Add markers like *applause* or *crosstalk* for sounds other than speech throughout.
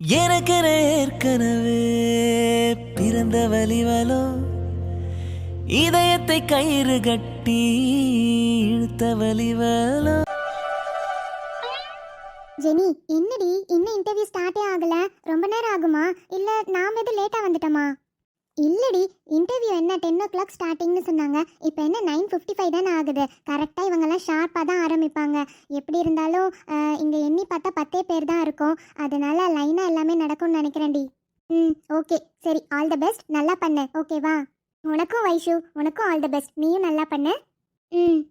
எனக்கென ஏற்கனவே பிறந்த வலிவலோ இதயத்தை கயிறு கட்டி இழுத்த வலிவலோ ஜெனி என்னடி இன்னும் இன்டர்வியூ ஸ்டார்ட்டே ஆகல? ரொம்ப நேரம் ஆகுமா? இல்ல நாம எது லேட்டா வந்துட்டோமா? இல்லடி இன்டர்வியூ என்ன டென் ஓ கிளாக் ஸ்டார்டிங்னு சொன்னாங்க. இப்போ என்ன நைன் ஃபிஃப்டி ஃபைவ் தானே ஆகுது. கரெக்டாக இவங்கெல்லாம் ஷார்ப்பாக தான் ஆரம்பிப்பாங்க. எப்படி இருந்தாலும் இங்கே எண்ணி பார்த்தா பத்தே பேர் தான் இருக்கும். அதனால லைனாக எல்லாமே நடக்கும்னு நினைக்கிறேன்டி. ம் ஓகே சரி ஆல் த பெஸ்ட் நல்லா பண்ணு. ஓகேவா உனக்கும் வைஷு உனக்கும் ஆல் த பெஸ்ட் நீயும் நல்லா பண்ணு. ம்.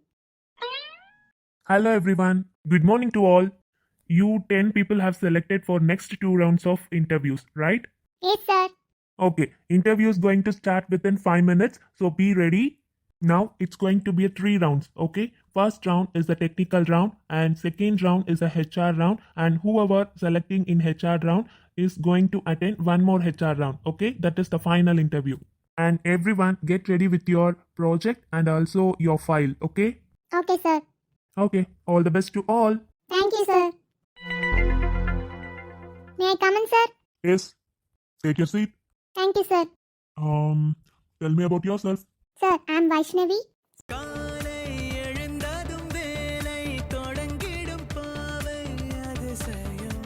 Hello everyone. Good morning to all. You 10 people have selected for next two rounds of interviews, right? Yes sir Okay, interview is going to start within 5 minutes, so be ready. Now it's going to be a 3 rounds, okay? First round is the technical round and second round is a HR round and whoever selecting in HR round is going to attend one more HR round, okay? That is the final interview. And everyone get ready with your project and also your file, okay? Okay, sir. Okay, all the best to all. Thank you, sir. May I come in, sir? Yes. Take your seat. Thank you sir Um, tell me about yourself. Sir I am Vaishnavi காலை எழுந்ததும் வேலை தொடங்கிடும் பாவை அதிசயம்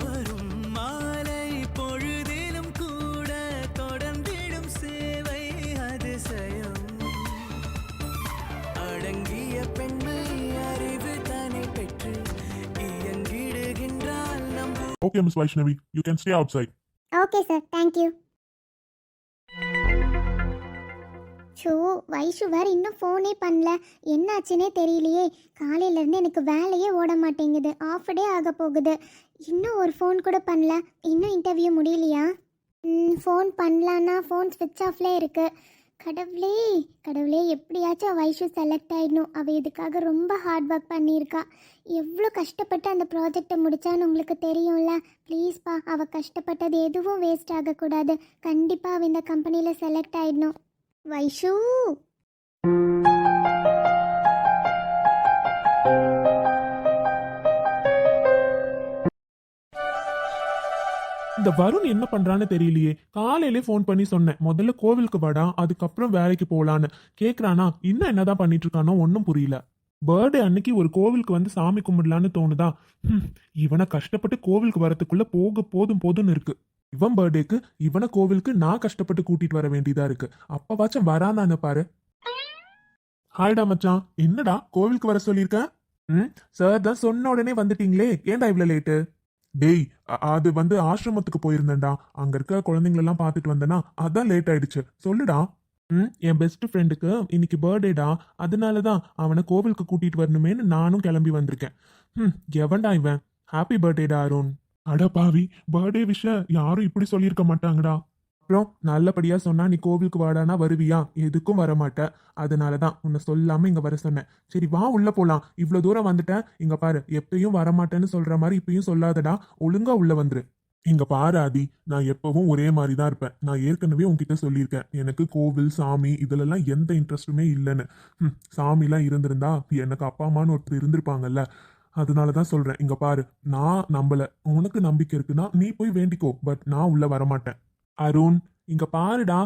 வரும் மாலை பொழுதிலும் கூட தொடர்ந்திடும் சேவை அதிசயம் அடங்கிய பெண்மை அறிவு தனை பெற்று இயங்கிடுகின்றால் நம் Okay, Miss Vaishnavi, you can stay outside. Okay sir thank you so Vaishu இன்னும் ஃபோனே பண்ணல. என்னாச்சுன்னே தெரியலையே. காலையிலேருந்து எனக்கு வேலையே ஓட மாட்டேங்குது. ஆஃப் டே ஆக போகுது. இன்னும் ஒரு ஃபோன் கூட பண்ணல. இன்னும் இன்டர்வியூ முடியலையா? ஃபோன் பண்ணலான்னா ஃபோன் ஸ்விட்ச் ஆஃப்லே இருக்குது கடவுளே கடவுளே எப்படியாச்சும் வைஷு செலக்ட் ஆகிடணும் அவள் இதுக்காக ரொம்ப ஹார்ட் ஒர்க் பண்ணியிருக்கா. எவ்வளோ கஷ்டப்பட்டு அந்த ப்ராஜெக்டை முடித்தான்னு உங்களுக்கு தெரியும்ல? ப்ளீஸ்ப்பா அவள் கஷ்டப்பட்டது எதுவும் வேஸ்ட் ஆகக்கூடாது. கண்டிப்பாக அவள் இந்த கம்பெனியில் செலக்ட் ஆகிடணும் வைஷு! இந்த வருண் என்ன பண்றான்னு தெரியலையே. காலையிலே ஃபோன் பண்ணி சொன்னேன். முதல்ல கோவிலுக்கு வாடா அதுக்கப்புறம் வேலைக்கு போலான்னு. கேக்குறானா இன்னும் என்னதான் பண்ணிட்டு இருக்கானோ ஒன்றும் புரியல. பர்த்டே அன்னைக்கு ஒரு கோவிலுக்கு வந்து சாமி கும்பிடலான்னு தோணுதா? இவனை கஷ்டப்பட்டு கோவிலுக்கு வரத்துக்குள்ள போக போதும் போதும்னு இருக்கு. இவன் பர்த்டேக்கு இவனை கோவிலுக்கு நான் கஷ்டப்பட்டு கூட்டிட்டு வர வேண்டியதா இருக்கு. அப்பவாச்சும் வரானான்னு பாரு. ஹாய்டா மச்சான். என்னடா கோவிலுக்கு வர சொல்லியிருக்க? ம் சார் தான் சொன்ன உடனே வந்துட்டீங்களே. ஏன்டா இவ்வளவு லேட்டு டேய் அது வந்து ஆசிரமத்துக்கு போயிருந்தேன்டா. அங்க இருக்க குழந்தைங்களெல்லாம் பார்த்துட்டு வந்தேனா அதான் லேட் ஆயிடுச்சு. சொல்லுடா. ம் என் பெஸ்ட் ஃப்ரெண்டுக்கு இன்னைக்கு பர்த்டேடா அதனால தான் அவனை கோவிலுக்கு கூட்டிட்டு வரணுமேனு நானும் கிளம்பி வந்திருக்கேன். ம் எவன்டா இவன்? ஹாப்பி பர்த்டேடா அருண். அட பாவி பர்த்டே விஷயம் யாரும் இப்படி சொல்லியிருக்க மாட்டாங்கடா. அப்புறம் நல்லபடியா சொன்னா நீ கோவிலுக்கு வாடானா வருவியா? எதுக்கும் வர மாட்ட அதனால தான் உன்னை சொல்லாம இங்க வர சொன்னேன். சரி வா உள்ள போலாம். இவ்வளவு தூரம் வந்துட்டேன். இங்க பாரு எப்பயும் வரமாட்டேன்னு சொல்ற மாதிரி இப்பயும் சொல்லாதடா. ஒழுங்கா உள்ள வந்துரு. இங்க பாரு ஆதி. நான் எப்பவும் ஒரே மாதிரி தான் இருப்பேன். நான் ஏற்கனவே உன்கிட்ட சொல்லியிருக்கேன். எனக்கு கோவில் சாமி இதுலலாம் எந்த இன்ட்ரெஸ்ட்டுமே இல்லைன்னு. ம், சாமிலாம் இருந்திருந்தா எனக்கு அப்பா அம்மான்னு ஒருத்தர் இருந்திருப்பாங்கல்ல. அதனால தான் சொல்றேன். இங்க பாரு நான் நம்பல. உனக்கு நம்பிக்கை இருக்குன்னா நீ போய் வேண்டிக்கோ. பட் நான் உள்ள வரமாட்டேன். அருண் இங்க பாருடா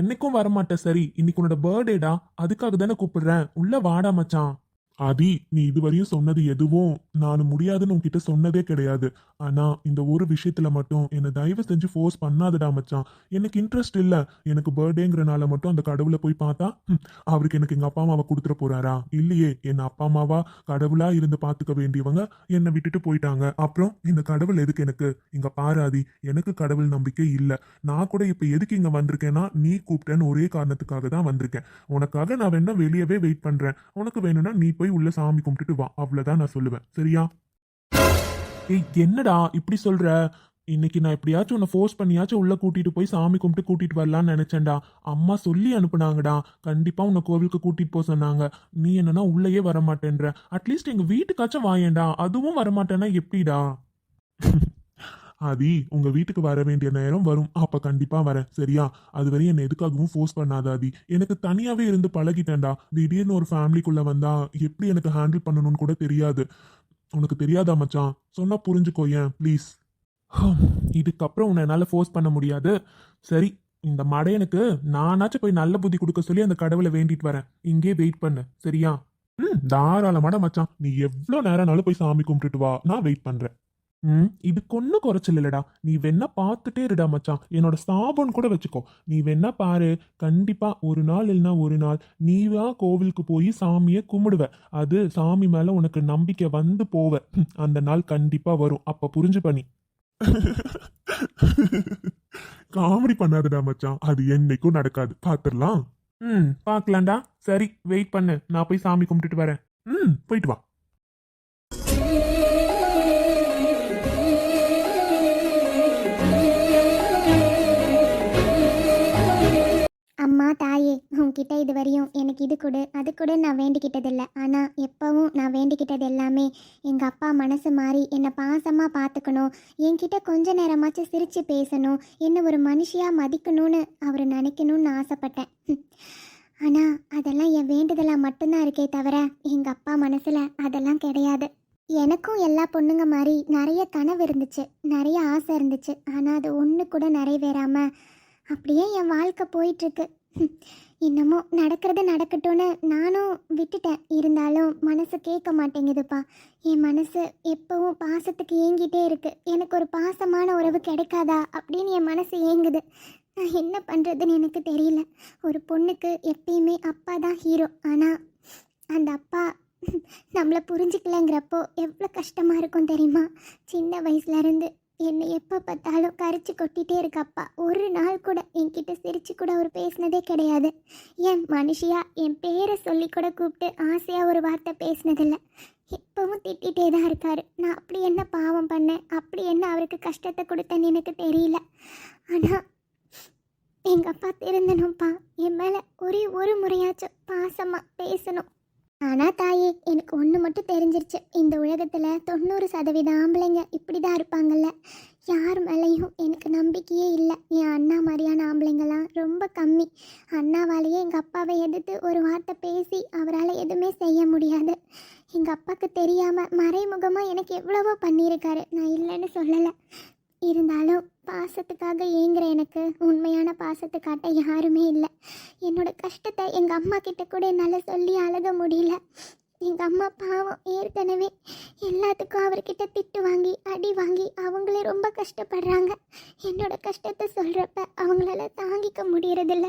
என்னைக்கும் வரமாட்டேன் சரி இன்னைக்கு உன்னோட பர்த்டேடா அதுக்காக தானே கூப்பிடுறேன். உள்ள வாடா மச்சான். ஆதி நீ இதுவரையும் சொன்னது எதுவும் நான் முடியாதுன்னு உன்கிட்ட சொன்னதே கிடையாது. ஆனா இந்த ஒரு விஷயத்துல மட்டும் என்னை தயவு செஞ்சு ஃபோர்ஸ் பண்ணாதடா மச்சான். எனக்கு இன்ட்ரெஸ்ட் இல்ல. எனக்கு பர்த்டேங்கிறனால மட்டும் அந்த கடவுளை போய் பார்த்தா அவருக்கு எனக்கு எங்க அப்பா அம்மாவை கொடுத்துட போறாரா? இல்லையே என் அப்பா அம்மாவா? கடவுளா இருந்து பாத்துக்க வேண்டியவங்க என்னை விட்டுட்டு போயிட்டாங்க. அப்புறம் இந்த கடவுள் எதுக்கு எனக்கு? இங்க பாராதி எனக்கு கடவுள் நம்பிக்கை இல்ல. நான் கூட இப்ப எதுக்கு இங்க வந்திருக்கேன்னா நீ கூப்பிட்டேன்னு ஒரே காரணத்துக்காக தான் வந்திருக்கேன். உனக்காக நான் வேணா வெளியவே வெயிட் பண்றேன். உனக்கு வேணும்னா நீ போய் உள்ள சாமி கும்பிட்டுட்டு வா அவ்வளவுதான் நான் சொல்லுவேன். சரியா? ஏய் என்னடா இப்படி சொல்ற? இன்னைக்கு நான் எப்படியாச்சும் உன்னை ஃபோர்ஸ் பண்ணியாச்சும் உள்ள கூட்டிட்டு போய் சாமி கும்பிட்டு கூட்டிட்டு வரலான்னு நினைச்சேன்டா. அம்மா சொல்லி அனுப்புனாங்கடா. கண்டிப்பா உன்னை கோவிலுக்கு கூட்டிட்டு போக சொன்னாங்க. நீ என்னன்னா உள்ளேயே வர மாட்டேன்ற அட்லீஸ்ட் எங்க வீட்டுக்காச்சும் வாயேன்டா அதுவும் வர மாட்டேன்னா எப்படிடா? ஆதி உங்க வீட்டுக்கு வர வேண்டிய நேரம் வரும். அப்ப கண்டிப்பா வரேன். சரியா? அது வரையும் என்ன எதுக்காகவும் ஃபோர்ஸ் பண்ணாத ஆதி. எனக்கு தனியாவே இருந்து பழகிட்டேன்டா. திடீர்னு ஒரு ஃபேமிலிக்குள்ள வந்தா எப்படி எனக்கு ஹேண்டில் பண்ணணும்னு கூட தெரியாது. உனக்கு தெரியாதா மச்சான்? சொன்னா புரிஞ்சுக்கோ ஏன்? ப்ளீஸ் இதுக்கப்புறம் உன்னை என்னால் ஃபோர்ஸ் பண்ண முடியாது. சரி இந்த மடையனுக்கு நானாச்சும் போய் நல்ல புத்தி கொடுக்க சொல்லி அந்த கடவுளை வேண்டிட்டு வரேன். இங்கே வெயிட் பண்ணு. சரியா? ம் தாராளமாட மச்சான். நீ எவ்வளோ நேரம்னாலும் போய் சாமி கும்பிட்டுட்டு வா. நான் வெயிட் பண்ணுறேன் ம்? இதுக்கு ஒன்றும் குறைச்சல் இல்லடா. நீ வேணா பார்த்துட்டே இருடா மச்சான். என்னோட சாபம் கூட வச்சுக்கோ. நீ வேணா பாரு. கண்டிப்பா ஒரு நாள் இல்லைன்னா ஒரு நாள் நீவா கோவிலுக்கு போய் சாமியை கும்பிடுவ. அது சாமி மேல உனக்கு நம்பிக்கை வந்து போவ. அந்த நாள் கண்டிப்பா வரும். அப்ப புரிஞ்சு பண்ணி காமெடி பண்ணாதடா மச்சான். அது என்னைக்கும் நடக்காது. பாத்துடலாம் ம் பார்க்கலாம்டா சரி வெயிட் பண்ணு. நான் போய் சாமி கும்பிட்டுட்டு வரேன். ம் போயிட்டு வா. தாயே உன்கிட்ட இது வரையும் எனக்கு இது கொடு. அது கூட நான் வேண்டிக்கிட்டதில்லை. ஆனால் எப்போவும் நான் வேண்டிக்கிட்டது எல்லாமே எங்கள் அப்பா மனசு மாறி என்னை பாசமாக பார்த்துக்கணும் என்கிட்ட கொஞ்ச நேரமாச்சும் சிரித்து பேசணும். என்னை ஒரு மனுஷியாக மதிக்கணும்னு அவர் நினைக்கணும்னு ஆசைப்பட்டேன். ஆனால் அதெல்லாம் என் வேண்டுதலாக மட்டும்தான் இருக்கே தவிர எங்கள் அப்பா மனசில் அதெல்லாம் கிடையாது. எனக்கும் எல்லா பொண்ணுங்க மாதிரி நிறைய கனவு இருந்துச்சு. நிறைய ஆசை இருந்துச்சு. ஆனால் அது ஒன்று கூட நிறைவேறாமல் அப்படியே என் வாழ்க்கை போயிட்டுருக்கு. இன்னமும் நடக்கிறது நடக்கட்டும்னு நானும் விட்டுட்டேன். இருந்தாலும் மனசு கேட்க மாட்டேங்குதுப்பா. என் மனசு எப்பவும் பாசத்துக்கு ஏங்கிட்டே இருக்கு. எனக்கு ஒரு பாசமான உறவு கிடைக்காதா அப்படின்னு என் மனசு ஏங்குது. நான் என்ன பண்ணுறதுன்னு எனக்கு தெரியல. ஒரு பொண்ணுக்கு எப்பயுமே அப்பா தான் ஹீரோ ஆனால் அந்த அப்பா நம்மளை புரிஞ்சுக்கலங்கிறப்போ எவ்வளோ கஷ்டமாக இருக்கும் தெரியுமா? சின்ன வயசுலேருந்து என்னை எப்போ பார்த்தாலும் கரைச்சி கொட்டிகிட்டே இருக்கப்பா ஒரு நாள் கூட என்கிட்ட சிரிச்சு கூட அவர் பேசினதே கிடையாது. என் மனுஷியா என் பேரை சொல்லி கூட கூப்பிட்டு ஆசையாக ஒரு வார்த்தை பேசினதில்ல. இப்போவும் திட்டிகிட்டே தான் இருக்காரு. நான் அப்படி என்ன பாவம் பண்ணேன்? அப்படி என்ன அவருக்கு கஷ்டத்தை கொடுத்தேன்னு எனக்கு தெரியல. ஆனால் எங்கள் அப்பா திருந்தணும்ப்பா என் மேலே ஒரே ஒரு முறையாச்சும் பாசமாக பேசணும். ஆனால் தாயே எனக்கு ஒன்று மட்டும் தெரிஞ்சிருச்சு. இந்த உலகத்தில் தொண்ணூறு சதவீத ஆம்பளைங்க இப்படி தான் இருப்பாங்கல்ல. யார் மேலேயும் எனக்கு நம்பிக்கையே இல்லை. என் அண்ணா மாதிரியான ஆம்பளைங்களாம் ரொம்ப கம்மி. அண்ணாவாலேயே எங்கள் அப்பாவை எதிர்த்து ஒரு வார்த்தை பேசி அவரால் எதுவுமே செய்ய முடியாது. எங்கள் அப்பாவுக்கு தெரியாமல் மறைமுகமாக எனக்கு எவ்வளவோ பண்ணியிருக்காரு. நான் இல்லைன்னு சொல்லலை. இருந்தாலும் பாசத்துக்காக ஏங்குற எனக்கு உண்மையான பாசத்தை காட்ட யாருமே இல்லை. என்னோட கஷ்டத்தை எங்கள் அம்மா கிட்ட கூட என்னால் சொல்லி அழக முடியல. எங்கள் அம்மா பாவம் ஏற்கனவே எல்லாத்துக்கும் அவர்கிட்ட திட்டு வாங்கி அடி வாங்கி அவங்களே ரொம்ப கஷ்டப்படுறாங்க. என்னோட கஷ்டத்தை சொல்கிறப்ப அவங்களால தாங்கிக்க முடியறதில்ல.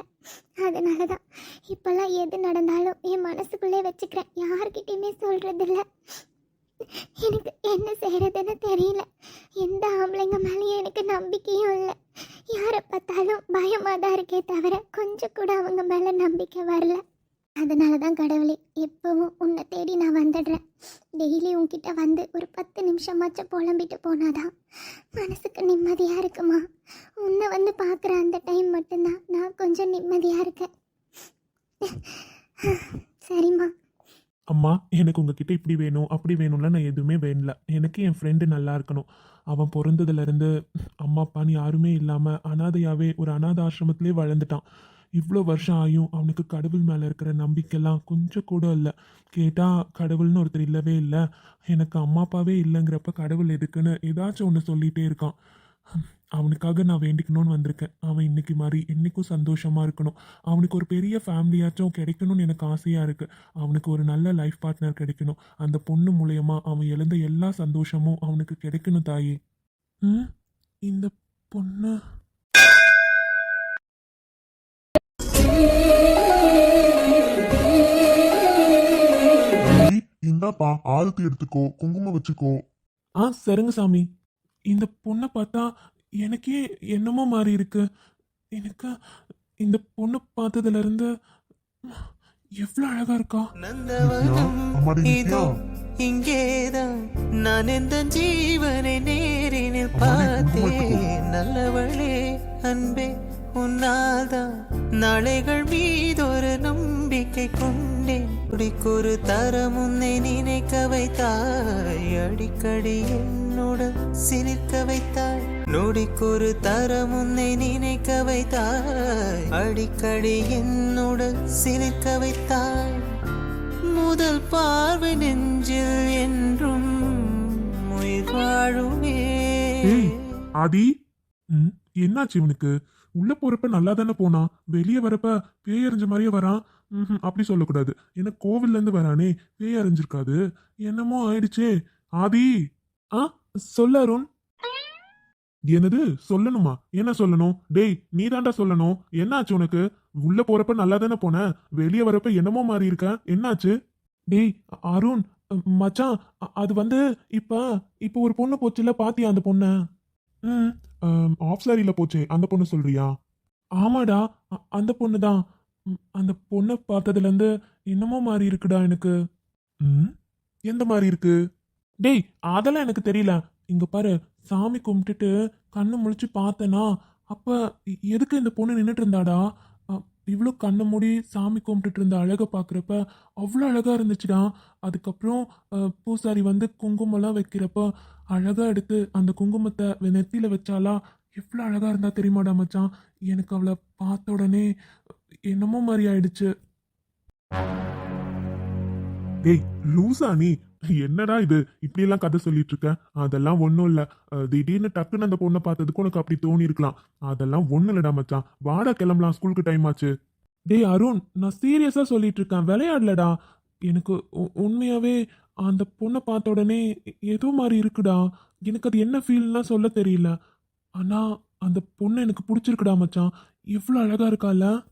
அதனால தான் இப்போல்லாம் எது நடந்தாலும் என் மனசுக்குள்ளே வச்சுக்கிறேன். யார்கிட்டயுமே சொல்கிறதில்ல எனக்கு என்ன செய்கிறதுன்னு தெரியல. எந்த ஆம்பளைங்க மேலேயும் எனக்கு நம்பிக்கையும் இல்லை. யாரை பார்த்தாலும் பயமாக தான் இருக்கே தவிர கொஞ்சம் கூட அவங்க மேலே நம்பிக்கை வரல. அதனால தான் கடவுளே எப்பவும் உன்னை தேடி நான் வந்துடுறேன். டெய்லி உன்கிட்ட வந்து ஒரு பத்து நிமிஷமாச்சும் புலம்பிட்டு போனாதான் மனசுக்கு நிம்மதியாக இருக்குமா? உன்னை வந்து பார்க்குற அந்த டைம் மட்டும்தான் நான் கொஞ்சம் நிம்மதியாக இருக்கேன். *laughs* சரிம்மா. அம்மா எனக்கு உங்ககிட்ட இப்படி வேணும் அப்படி வேணும்ல நான் எதுவுமே வேணல. எனக்கு என் ஃப்ரெண்டு நல்லா இருக்கணும். அவன் பிறந்ததுலேருந்து அம்மா அப்பான்னு யாருமே இல்லாமல் அனாதையாகவே ஒரு அனாதை ஆசிரமத்திலே வளர்ந்துட்டான். இவ்வளோ வருஷம் ஆயும் அவனுக்கு கடவுள் மேலே இருக்கிற நம்பிக்கைலாம் கொஞ்சம் கூட இல்லை. கேட்டால் கடவுள்னு ஒருத்தர் இல்லவே இல்லை. எனக்கு அம்மா அப்பாவே இல்லைங்கிறப்ப கடவுள் எதுக்குன்னு ஏதாச்சும் ஒன்று சொல்லிகிட்டே இருக்கான். அவனுக்காக நான் வேண்டிக்கணும்னு வந்திருக்கேன். அவன் இன்னைக்கு மாதிரி என்னைக்கும் சந்தோஷமாக இருக்கணும். அவனுக்கு ஒரு பெரிய ஃபேமிலியாச்சும் கிடைக்கணும்னு எனக்கு ஆசையாக இருக்குது அவனுக்கு ஒரு நல்ல லைஃப் பார்ட்னர் கிடைக்கணும். அந்த பொண்ணு மூலயமா அவன் இழந்த எல்லா சந்தோஷமும் அவனுக்கு கிடைக்கணும் தாயே. ம்? இந்த பொண்ணு? இந்தாப்பா ஆரத்தி எடுத்துக்கோ குங்குமம் வச்சுக்கோ. ஆ சரிங்க சாமி. இந்த பொண்ணை பார்த்தா எனக்கே என்னமோ மாறி இருக்கு. எனக்கு இந்த பொண்ணு பார்த்ததுல இருந்து எவ்வளோ அழகா இருக்கா. இங்கேதான். நான் எந்த ஜீவனை நேரினில் பார்த்தேன். நல்லவளே அன்பே உன்னால்தான். நாளைகள் மீதொரு நம்பிக்கை கொண்டேன். இப்படிக்கொரு தரம் உன்னை நினைக்க வைத்தாய். அடிக்கடி என்னுடன் சிரிக்க வைத்தாய். நொடிக்கொரு தரம் உன்னை நினைக்க வைத்தாய். அடிக்கடி என்னுடன் சிரிக்க வைத்தாய். முதல் பார்வை நெஞ்சில் என்றும் உயிர் வாழுமே. ஆதி. என்னாச்சு இவனுக்கு? உள்ள போறப்ப நல்லா தானே போனான். வெளியே வரப்ப பேய் அறிஞ்ச மாதிரியே வரான். ம்ஹும், அப்படி சொல்லக்கூடாது. ஏன்னா கோவில்ல இருந்து வரானே பேய் அறிஞ்சிருக்காது என்னமோ ஆயிடுச்சே. ஆதி ஆ சொல்ல அருண். என்னது? சொல்லணுமா? என்ன சொல்லணும்? டேய் நீ தாண்டா சொல்லணும். என்னாச்சு உனக்கு? உள்ள போறப்ப நல்லா தானே போன? வெளியே வரப்ப என்னமோ மாறி இருக்க? என்னாச்சு? டேய் அருண் மச்சான் அது வந்து இப்ப இப்ப ஒரு பொண்ணு போச்சுல பாத்தியா அந்த பொண்ணை? ம். ஆஃப் சாரியில் போச்சே அந்த பொண்ணு சொல்றியா? ஆமாடா அ- அந்த பொண்ணு தான் அந்த பொண்ணை பார்த்ததுலேருந்து என்னமோ மாதிரி இருக்குடா எனக்கு. ம்? எந்த மாதிரி இருக்கு? டேய் அதெல்லாம் எனக்கு தெரியல. இங்கே பாரு சாமி கும்பிட்டுட்டு கண்ணு முழிச்சு பார்த்தேனா அப்போ எதுக்கு இந்த பொண்ணு நின்றுட்டு இருந்தாடா? இவ்வளோ கண்ணை மூடி சாமி கும்பிட்டுட்டு இருந்த அழகை பார்க்குறப்ப அவ்வளோ அழகாக இருந்துச்சுடா. அதுக்கப்புறம் பூசாரி வந்து குங்குமம்லாம் வைக்கிறப்ப அழகாக எடுத்து அந்த குங்குமத்தை நெத்தியில் வச்சாலா எவ்வளோ அழகாக இருந்தால் தெரியுமாடா மச்சான்? எனக்கு அவளை பார்த்த உடனே என்னமோ மாதிரி ஆயிடுச்சு. டேய் லூசா நீ. என்னடா இது? இப்படி எல்லாம் கதை சொல்லிட்டு இருக்க? அதெல்லாம் ஒன்றும் இல்லை. திடீர்னு டக்குன்னு அந்த பொண்ணை பார்த்ததுக்கு உனக்கு அப்படி தோணி இருக்கலாம் அதெல்லாம் ஒன்றும் இல்லடா மச்சான். வாடா கிளம்பலாம். ஸ்கூலுக்கு டைம் ஆச்சு. டேய் அருண் நான் சீரியஸாக சொல்லிட்டு இருக்கேன். விளையாடலடா. எனக்கு உ- உண்மையாவே அந்த பொண்ணை பார்த்த உடனே ஏதோ மாதிரி இருக்குடா. எனக்கு அது என்ன ஃபீல்னா சொல்ல தெரியல. ஆனா அந்த பொண்ணு எனக்கு பிடிச்சிருக்குடா மச்சான். இவ்வளோ அழகா இருக்கால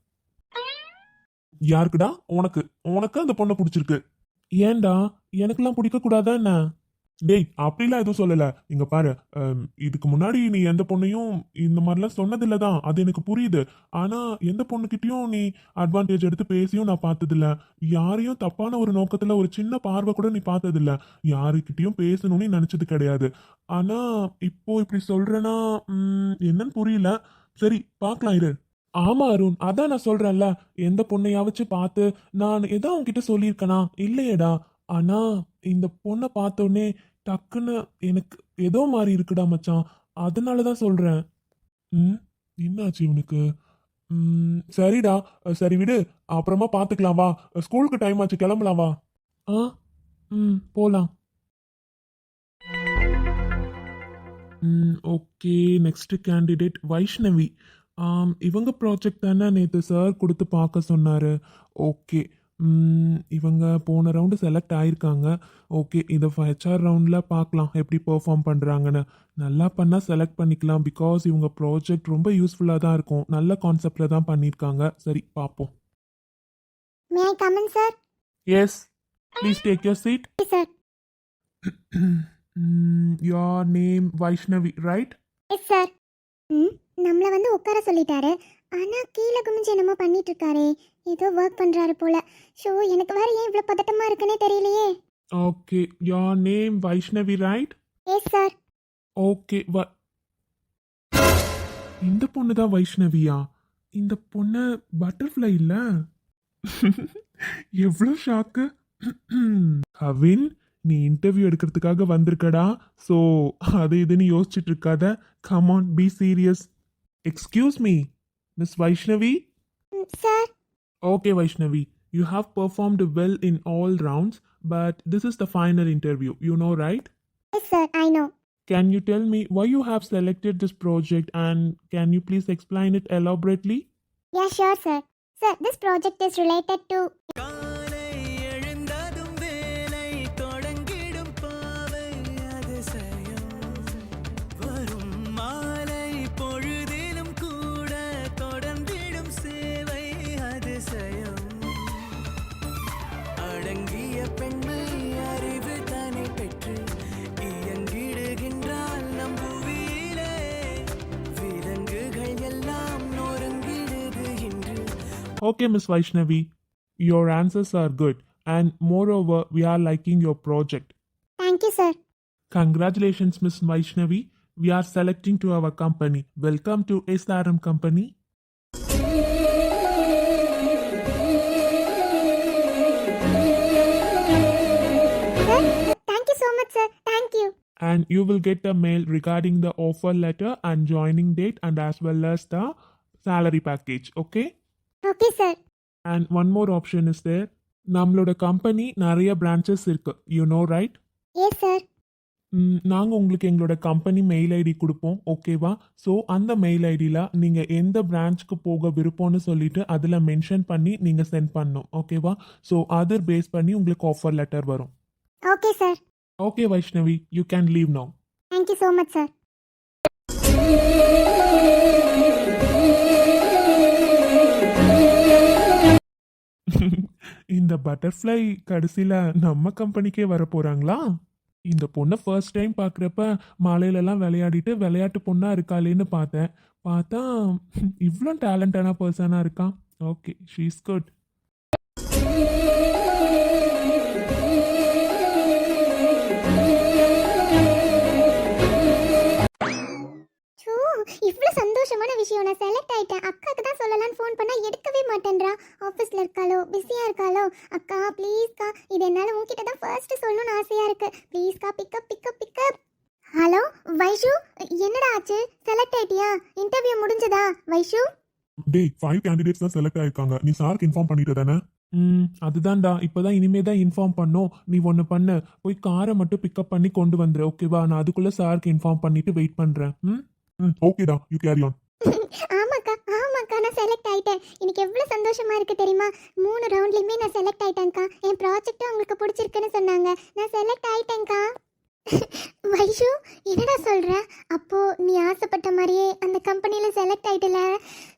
யாருக்குடா? உனக்கு. உனக்கு அந்த பொண்ணை பிடிச்சிருக்கு. ஏன்டா? எனக்கெல்லாம் பிடிக்க கூடாதா என்ன? டேய் அப்படிலாம் எதுவும் சொல்லலை. இங்க பாரு அம், இதுக்கு முன்னாடி நீ எந்த பொண்ணையும் இந்த மாதிரிலாம் சொன்னதில்ல தான் அது எனக்கு புரியுது. ஆனா எந்த பொண்ணுகிட்டயும் நீ அட்வான்டேஜ் எடுத்து பேசியும் நான் பார்த்ததில்ல. யாரையும் தப்பான ஒரு நோக்கத்துல ஒரு சின்ன பார்வை கூட நீ பார்த்ததில்ல. யாருக்கிட்டயும் பேசணும்னு நினைச்சது கிடையாது. ஆனா இப்போ இப்படி சொல்றேன்னா ம், என்னன்னு புரியல. சரி பார்க்கலாம் இரு. ஆமா அருண். அதான் நான் சொல்றேன்ல. எந்த பொண்ணையாவச்சு பார்த்து நான் எதா உன்கிட்ட சொல்லியிருக்கனா? இல்லையேடா. ஆனா இந்த பொண்ணை பார்த்தோன்னே டக்குன்னு எனக்கு ஏதோ மாதிரி இருக்குடா மச்சான். அதனால தான் சொல்றேன். ம்? என்னாச்சு இவனுக்கு? ம் சரிடா. சரி விடு. அப்புறமா பார்த்துக்கலாம் வா. ஸ்கூலுக்கு டைம் ஆச்சு. கிளம்பலாம் வா. ஆ? ம் போகலாம் ம் ஓகே. Next candidate Vaishnavi. ஆம் இவங்க ப்ராஜெக்ட் தானே நேற்று சார் கொடுத்து பார்க்க சொன்னார். ஓகே இவங்க போன ரவுண்டு செலக்ட் ஆயிருக்காங்க. ஓகே இதை ஹெச்ஆர் ரவுண்டில் பார்க்கலாம் எப்படி பெர்ஃபார்ம் பண்ணுறாங்கன்னு நல்லா பண்ணால் செலக்ட் பண்ணிக்கலாம் பிகாஸ் இவங்க ப்ராஜெக்ட் ரொம்ப யூஸ்ஃபுல்லாக தான் இருக்கும். நல்ல கான்செப்டில் தான் பண்ணியிருக்காங்க. சரி பார்ப்போம். May I come in sir yes please take your seat sir your name Vaishnavi right yes sir ம் நம்மளை வந்து உட்கார சொல்லிட்டாரு. ஆனா கீழே குமிஞ்சு என்னமோ பண்ணிட்டு இருக்காரே ஏதோ ஒர்க் பண்றாரு போல. ஷோ எனக்கு வேற ஏன் இவ்வளோ பதட்டமா இருக்குன்னே தெரியலையே. Okay your name Vaishnavi right yes sir okay வ இந்த பொண்ணு தான் வைஷ்ணவியா இந்த பொண்ணு பட்டர்ஃப்ளை இல்ல? *laughs* எவ்வளோ ஷாக்கு கவின் நீ இன்டர்வியூ எடுக்கிறதுக்காக வந்திருக்கடா. ஸோ அது இதுன்னு யோசிச்சுட்டு இருக்காத. Come on be serious Excuse me, Miss Vaishnavi? Sir? Okay, Vaishnavi. You have performed well in all rounds, but this is the final interview. You know, right? Yes, sir, I know. Can you tell me why you have selected this project and can you please explain it elaborately? Yeah, sure, sir. Sir, this project is related to. Okay, Miss Vaishnavi, your answers are good, and moreover, we are liking your project. Thank you, sir. Congratulations, Miss Vaishnavi. We are selecting to our company. Welcome to SRM Company. Thank you so much, sir. Thank you. And you will get a mail regarding the offer letter and joining date and as well as the salary package. Okay? Okay sir and one more option is there. நம்மளோட company நிறைய branches இருக்கு. You know right yes sir நாங்கள் உங்களுக்கு எங்களோட company mail ID கொடுப்போம். ஓகேவா so அந்த mail ஐடியில் நீங்கள் எந்த பிரான்ச்சுக்கு போக விருப்பம்னு சொல்லிட்டு அதில் மென்ஷன் பண்ணி நீங்கள் சென்ட் பண்ணணும். ஓகேவா ஸோ அதர் பேஸ் பண்ணி உங்களுக்கு ஆஃபர் லெட்டர் வரும். Okay sir okay Vaishnavi you can leave now thank you so much sir இந்த பட்டர்ஃப்ளை கடைசியில் நம்ம கம்பெனிக்கே வர போகிறாங்களா இந்த பொண்ணை ஃபர்ஸ்ட் டைம் பார்க்குறப்ப மாலையிலலாம் விளையாடிட்டு விளையாட்டு பொண்ணாக இருக்காளேன்னு பார்த்தேன். பார்த்தா இவ்வளோ டேலண்டான பர்சனாக இருக்கான். ஓகே ஷீஸ் குட் சந்தோஷமான விஷயம். நான் செலக்ட் ஆயிட்டேன். அக்காக்கு தான் சொல்லலாம்னு ஃபோன் பண்ணால் எடுக்கவே மாட்டேன்றா. ஆஃபீஸில் இருக்காளோ பிஸியாக இருக்காளோ? அக்கா ப்ளீஸ்க்கா இது என்னால் உன்கிட்ட தான் ஃபர்ஸ்ட் சொல்லணும்னு ஆசையாக இருக்கு. ப்ளீஸ்க்கா pickup pickup pickup hello Vaishu? என்னடா ஆச்சு? செலக்ட் ஆயிட்டியா? இன்டர்வியூ முடிஞ்சதா? வைஷு? டேய் ஃபைவ் கேண்டிடேட்ஸ் தான் செலக்ட் ஆயிருக்காங்க. நீ சாருக்கு இன்ஃபார்ம் பண்ணிட்டு தானே? ம் அதுதான்டா. இப்போதான் இனிமே தான் இன்ஃபார்ம் பண்ணோம். நீ ஒன்று பண்ணு. போய் காரை மட்டும் பிக்கப் பண்ணி கொண்டு வந்துரு ஓகேவா நான் அதுக்குள்ளே சாருக்கு இன்ஃபார்ம் பண்ணிட்டு வெயிட் பண்ணுறேன் ம்? ம் ஓகேடா யூ கேரி ஆன் ஆமாக்கா ஆமாக்கா நான் செலக்ட் ஆயிட்டேன். எனக்கு எவ்வளோ சந்தோஷமா இருக்கு தெரியுமா? மூணு ரவுண்ட்லையுமே நான் செலக்ட் ஆயிட்டேன்க்கா. என் ப்ராஜெக்ட்டும் உங்களுக்கு பிடிச்சிருக்குன்னு சொன்னாங்க. நான் செலக்ட் ஆயிட்டேன்க்கா. வைஷு என்னடா சொல்ற? அப்போ நீ ஆசைப்பட்ட மாதிரியே அந்த கம்பெனியில் செலக்ட் ஆயிட்டல?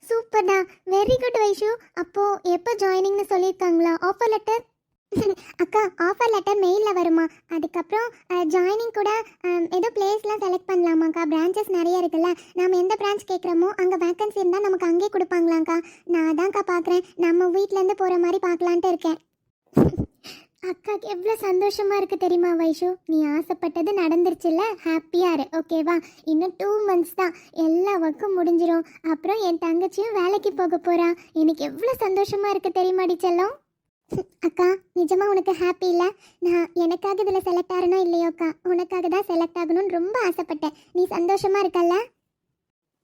சூப்பர்டா வெரி குட் வைஷு. அப்போ எப்போ ஜாயினிங்னு சொல்லியிருக்காங்களா? ஆஃபர் லெட்டர் *laughs* அக்கா ஆஃபர் லெட்டர் மெயிலில் வருமா? அதுக்கப்புறம் ஜாயினிங் கூட ஏதோ பிளேஸ்லாம் செலக்ட் பண்ணலாமாக்கா? பிரான்ச்சஸ் நிறைய இருக்குல்ல. நாம் எந்த பிரான்ச் கேட்குறோமோ அங்கே வேக்கன்சி இருந்தால் நமக்கு அங்கேயே கொடுப்பாங்களாங்க்கா நான் அதான்க்கா பார்க்குறேன். நம்ம வீட்டிலேருந்து போகிற மாதிரி பார்க்கலான்ட்டு இருக்கேன். *laughs* அக்காக்கு எவ்வளோ சந்தோஷமாக இருக்குது தெரியுமா வைஷு? நீ ஆசைப்பட்டது நடந்துருச்சுல்ல? ஹாப்பியாக இரு ஓகேவா இன்னும் டூ மந்த்ஸ் தான். எல்லா ஒர்க்கும் முடிஞ்சிடும் அப்புறம் என் தங்கச்சியும் வேலைக்கு போக போகிறா எனக்கு எவ்வளோ சந்தோஷமாக இருக்குது தெரியுமாடி செல்லம்? அக்கா நிஜமா உனக்கு ஹாப்பி இல்லை? நான் எனக்காக இதில் செலக்ட் ஆகணும் இல்லையோ அக்கா உனக்காக தான் செலக்ட் ஆகணும்னு ரொம்ப ஆசைப்பட்டேன். நீ சந்தோஷமா இருக்கல்ல?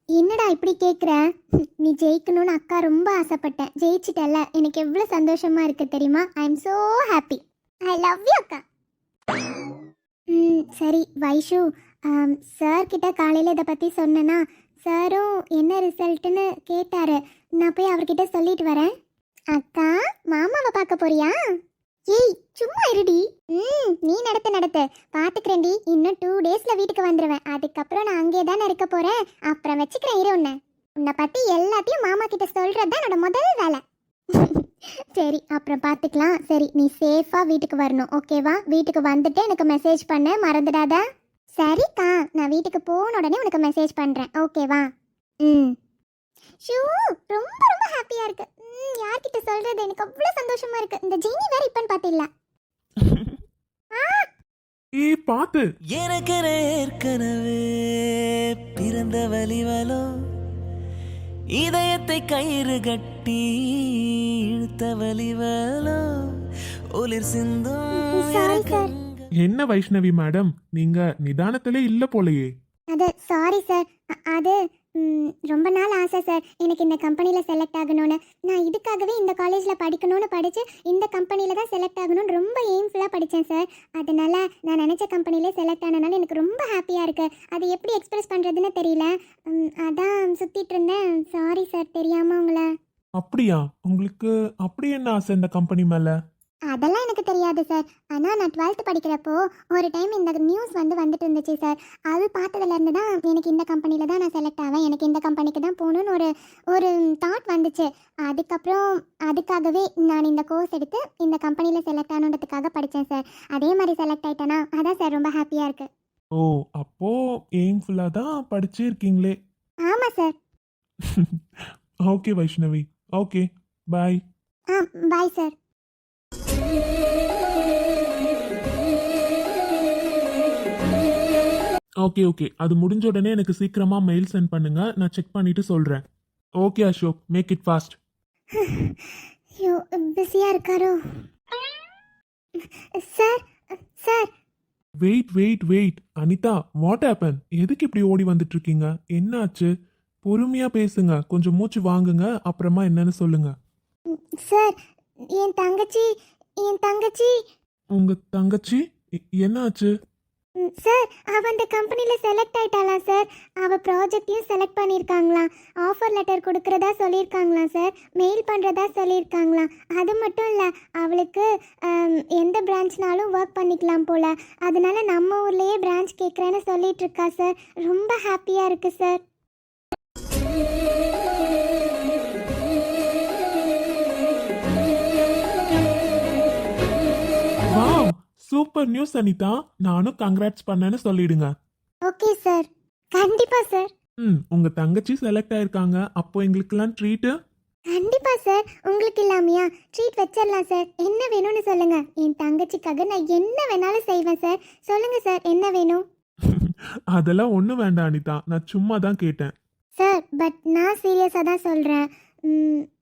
என்னடா இப்படி கேட்குற நீ ஜெயிக்கணும்னு அக்கா ரொம்ப ஆசைப்பட்டேன். ஜெயிச்சிட்டல எனக்கு எவ்வளோ சந்தோஷமா இருக்கு தெரியுமா? I am so happy I love you அக்கா. ம் சரி வைஷு சார் கிட்ட காலையில் இதை பற்றி சொன்னேன்னா சாரும் என்ன ரிசல்ட்டுன்னு கேட்டாரு. நான் போய் அவர்கிட்ட சொல்லிட்டு வரேன். அக்கா மாமாவை பார்க்க போறியா? ஏய் சும்மா இருடி. ம் நீ நடத்த நடத்த. பார்த்துக்கிறேன்டி இன்னும் டூ டேஸில் வீட்டுக்கு வந்துடுவேன் அதுக்கப்புறம் நான் அங்கே தானே இருக்க போகிறேன் அப்புறம் வச்சுக்கிறேன் இரு உன்னை. உன்னை பற்றி எல்லாத்தையும் மாமா கிட்ட சொல்கிறது தான் என்னோட முதல் வேலை. *laughs* சரி அப்புறம் பார்த்துக்கலாம் சரி நீ சேஃபாக வீட்டுக்கு வரணும். ஓகேவா வீட்டுக்கு வந்துட்டு எனக்கு மெசேஜ் பண்ண. மறந்துடாத. சரிக்கா. நான் வீட்டுக்கு போன உடனே உனக்கு மெசேஜ் பண்ணுறேன் ஓகேவா ம். ஷூ ரொம்ப ரொம்ப ஹாப்பியாக இருக்கு எனக்கு அவ்வளோ சந்தோஷமா இருக்கு. இந்த ஜெனி வேற இப்பன்னு பார்த்தில்ல. *laughs* ஏய் பார்த்து எனக்கு ஏற்கனவே பிறந்த வலிவலோ இதயத்தை கயிறு கட்டி இழுத்த வலிவலோ ஒளிர் சிந்தும். என்ன வைஷ்ணவி மேடம் நீங்க நிதானத்திலே இல்ல போலையே. அது சாரி சார் அது ரொம்ப நாள் ஆசை சார். எனக்கு இந்த கம்பெனியில் செலக்ட் ஆகணும்னு. நான் இதுக்காகவே இந்த காலேஜில் படிக்கணும்னு படித்து இந்த கம்பெனியில் தான் செலக்ட் ஆகணும்னு ரொம்ப எய்ம்ஃபுல்லாக படித்தேன் சார். அதனால் நான் நினச்ச கம்பெனியிலே செலக்ட் ஆனனால எனக்கு ரொம்ப ஹாப்பியாக இருக்குது அது எப்படி எக்ஸ்பிரஸ் பண்ணுறதுன்னு தெரியல. அதான் சுற்றிட்டு இருந்தேன். சாரி சார் தெரியாமல் உங்களை. அப்படியா? உங்களுக்கு அப்படி என்ன ஆசை இந்த கம்பெனி மேலே? அதெல்லாம் எனக்கு தெரியாது சார் ஆனால் நான் டுவெல்த் படிக்கிறப்போ ஒரு டைம் இந்த நியூஸ் வந்து வந்துட்டு இருந்துச்சு சார் அது பார்த்ததுலேருந்து தான் எனக்கு இந்த கம்பெனியில் தான் நான் செலக்ட் ஆவேன். எனக்கு இந்த கம்பெனிக்கு தான் போகணுன்னு ஒரு ஒரு தாட் வந்துச்சு. அதுக்கப்புறம் அதுக்காகவே நான் இந்த கோர்ஸ் எடுத்து இந்த கம்பெனியில் செலக்ட் ஆகணுன்றதுக்காக படித்தேன் சார் அதே மாதிரி செலக்ட் ஆயிட்டேனா அதான் சார் ரொம்ப ஹாப்பியாக இருக்குது ஓ அப்போ எய்ம்ஃபுல்லா தான் படிச்சே இருக்கீங்களே? ஆமாம் sir okay Vaishnavi. Okay bye ah bye sir okay okay அது முடிஞ்ச உடனே எனக்கு சீக்கிரமா மெயில் சென்ட் பண்ணுங்க. நான் செக் பண்ணிட்டு சொல்றேன். Okay Ashok make it fast ஐயோ பிஸியாக இருக்காரோ? Sir sir wait wait wait Anitha what happen எதுக்கு இப்படி ஓடி வந்துட்டு இருக்கீங்க என்னாச்சு? பொறுமையா பேசுங்க. கொஞ்சம் மூச்சு வாங்குங்க. அப்புறமா என்னன்னு சொல்லுங்க. சார் என் தங்கச்சி என் தங்கச்சி. உங்க தங்கச்சி? எ- என்னாச்சு? ம், சார் அவ அந்த கம்பெனியில் செலக்ட் ஆயிட்டாளாம் சார் அவள் ப்ராஜெக்டையும் செலக்ட் பண்ணியிருக்காங்களாம் ஆஃபர் லெட்டர் கொடுக்குறதா சொல்லியிருக்காங்களாம் சார் மெயில் பண்ணுறதா சொல்லியிருக்காங்களாம் அது மட்டும் இல்லை அவளுக்கு எந்த பிரான்ச்னாலும் ஒர்க் பண்ணிக்கலாம் போல. அதனால நம்ம ஊர்லேயே பிரான்ச் கேட்குறேன்னு சொல்லிட்டு இருக்கா சார் ரொம்ப ஹாப்பியாக இருக்கு சார் சூப்பர் நியூஸ் அனிதா. நானும் கங்க்ராட்ஸ் பண்ணேன்னு சொல்லிடுங்க. Okay sir. கண்டிப்பாக சார். ம் உங்க தங்கச்சி செலக்ட் ஆயிருக்காங்க. அப்போ எங்களுக்கெல்லாம் ட்ரீட்டு கண்டிப்பா சார். உங்களுக்கு இல்லாமையா? ட்ரீட் வச்சிடலாம் சார். என்ன வேணும்னு சொல்லுங்க. என் தங்கச்சிக்காக நான் என்ன வேணாலும் செய்வேன் சார். சொல்லுங்க சார் என்ன வேணும்? *laughs* அதெல்லாம் ஒன்றும் வேண்டாம் அனிதா. நான் சும்மா தான் கேட்டேன். சார் பட் நான் சீரியஸாக தான் சொல்கிறேன்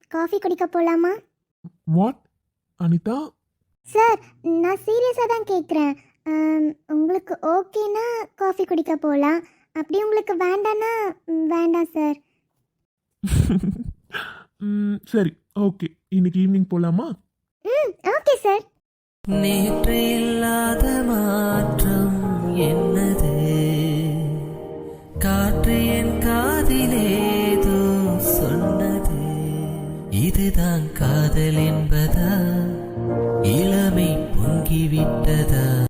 காஃபி குடிக்க போகலாமா வாட் அனிதா சார் நான் சீரியஸாக தான் கேட்குறேன் உங்களுக்கு ஓகேனா காஃபி குடிக்க போகலாம் அப்படி உங்களுக்கு வேண்டானா வேண்டாம் சார். *laughs* ம், சரி ஓகே. இன்னைக்கு ஈவினிங் போலாமா? ம் ஓகே சார். நேற்று இல்லாத மாற்றம் என்னது? காற்று என் காதிலேதோ சொன்னது. இதுதான் காதல் என்பதா இளமை பொங்கிவிட்டதா?